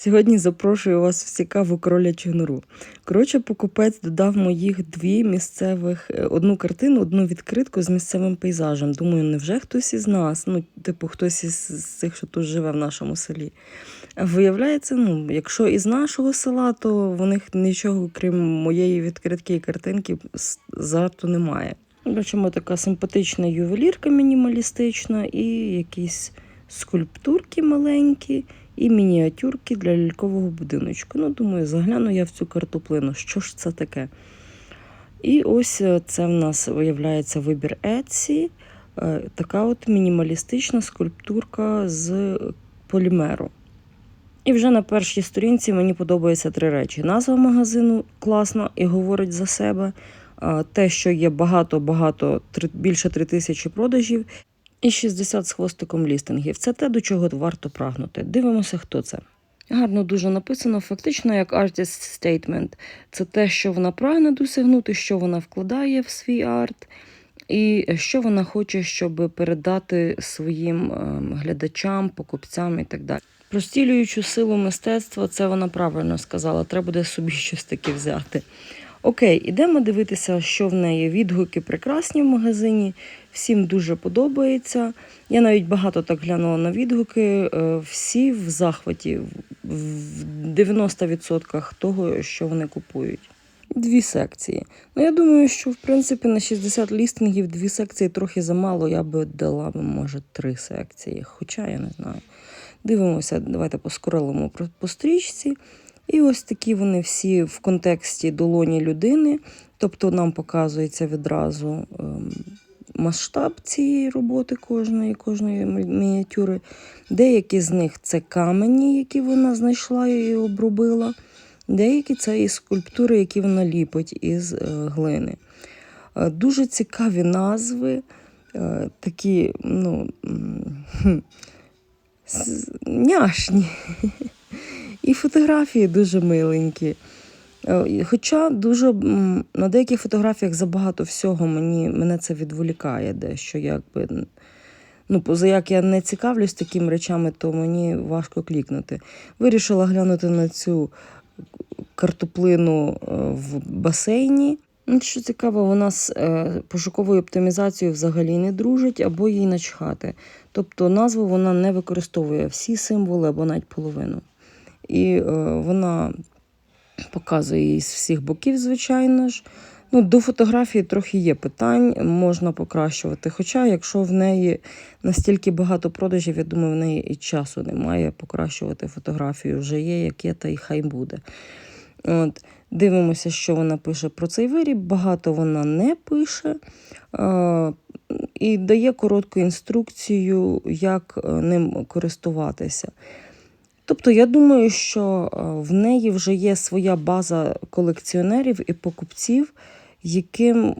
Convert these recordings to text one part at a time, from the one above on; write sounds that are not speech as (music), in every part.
Сьогодні запрошую вас в цікаву кролячу нору. Коротше, покупець додав моїх дві місцевих е, одну картину, одну відкритку з місцевим пейзажем. Думаю, невже хтось із нас, ну, типу, хтось із з цих, що тут живе в нашому селі. Виявляється, ну, якщо із нашого села, то в них нічого, крім моєї відкритки і картинки, зарту немає. Бачимо, така симпатична ювелірка мінімалістична і якісь скульптурки маленькі і мініатюрки для лялькового будиночку. Ну, думаю, загляну я в цю картоплину. Що ж це таке? І ось е, це в нас виявляється вибір Etsy. Е, Така от мінімалістична скульптурка з полімеру. І вже на першій сторінці мені подобаються три речі. Назва магазину класна і говорить за себе. Те, що є багато-багато, більше три тисячі продажів, і 60 з хвостиком лістингів. Це те, до чого варто прагнути. Дивимося, хто це. Гарно дуже написано, фактично як artist statement. Це те, що вона прагне досягнути, що вона вкладає в свій арт, і що вона хоче, щоб передати своїм ем, глядачам, покупцям і так далі. Про стілюючу силу мистецтва, це вона правильно сказала. Треба буде собі щось таке взяти. Окей, ідемо дивитися, що в неї. Відгуки прекрасні в магазині, всім дуже подобається. Я навіть багато так глянула на відгуки. е, Всі в захваті, в 90% того, що вони купують. Дві секції. Ну, я думаю, що в принципі на 60 лістингів дві секції трохи замало. Я би дала би, може, три секції. Хоча я не знаю. Дивимося, давайте поскорилимо по- по стрічці. І ось такі вони всі в контексті долоні людини. Тобто нам показується відразу ем, масштаб цієї роботи кожної, кожної мініатюри. Деякі з них це камені, які вона знайшла і обробила. Деякі це і скульптури, які вона ліпить із е, глини. Е, Дуже цікаві назви, е, такі, ну, няшні. (laughs) І фотографії дуже миленькі. Е, Хоча дуже на деяких фотографіях забагато всього мені, мене це відволікає дещо. Якби, ну, поза як я не цікавлюсь такими речами, то мені важко клікнути. Вирішила глянути на цю картоплину е, в басейні. Ну, Що цікаво, вона з е, пошуковою оптимізацією взагалі не дружить або їй начхати. Тобто назву вона не використовує всі символи або навіть половину. І е, вона показує її з всіх боків, звичайно ж. Ну, до фотографії трохи є питань, можна покращувати. Хоча, якщо в неї настільки багато продажів, я думаю, в неї і часу немає покращувати фотографію. Вже є, як є, та й хай буде. От, дивимося, що вона пише про цей виріб. Багато вона не пише е, і дає коротку інструкцію, як е, ним користуватися. Тобто, я думаю, що е, в неї вже є своя база колекціонерів і покупців, яким,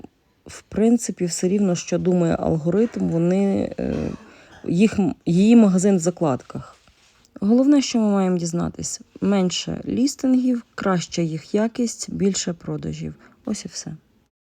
в принципі, все рівно, що думає алгоритм, вони, е, їх, її магазин в закладках. Головне, що ми маємо дізнатись: менше лістингів, краща їх якість, більше продажів. Ось і все.